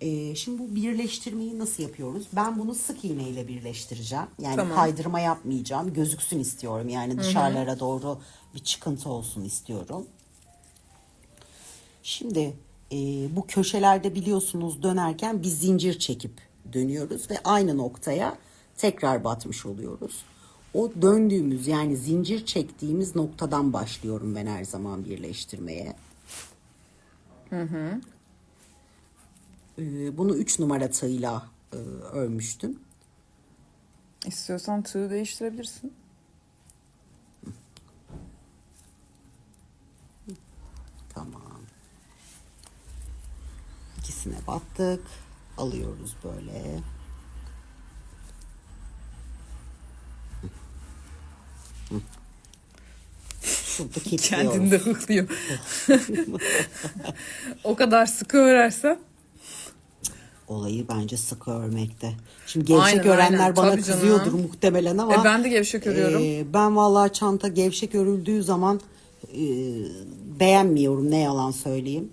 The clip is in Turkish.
Ee, şimdi bu birleştirmeyi nasıl yapıyoruz? Ben bunu sık iğne ile birleştireceğim. Yani Tamam. kaydırma yapmayacağım. Gözüksün istiyorum. Yani dışarılara doğru bir çıkıntı olsun istiyorum. Şimdi e, bu köşelerde biliyorsunuz dönerken bir zincir çekip dönüyoruz ve aynı noktaya tekrar batmış oluyoruz. O döndüğümüz yani zincir çektiğimiz noktadan başlıyorum ben her zaman birleştirmeye. Ee, bunu 3 numara tığıyla e, örmüştüm. İstiyorsan tığ değiştirebilirsin. Tamam. İkisine battık. Alıyoruz böyle. Şurada. Kendini de hıklıyor. o kadar sıkı örersen. Olayı bence sıkı örmekte. Şimdi gevşek Aynen, örenler aynen. bana Tabii canım. kızıyordur muhtemelen ama. E, ben de gevşek örüyorum. e, ben vallahi çanta gevşek örüldüğü zaman e, beğenmiyorum ne yalan söyleyeyim.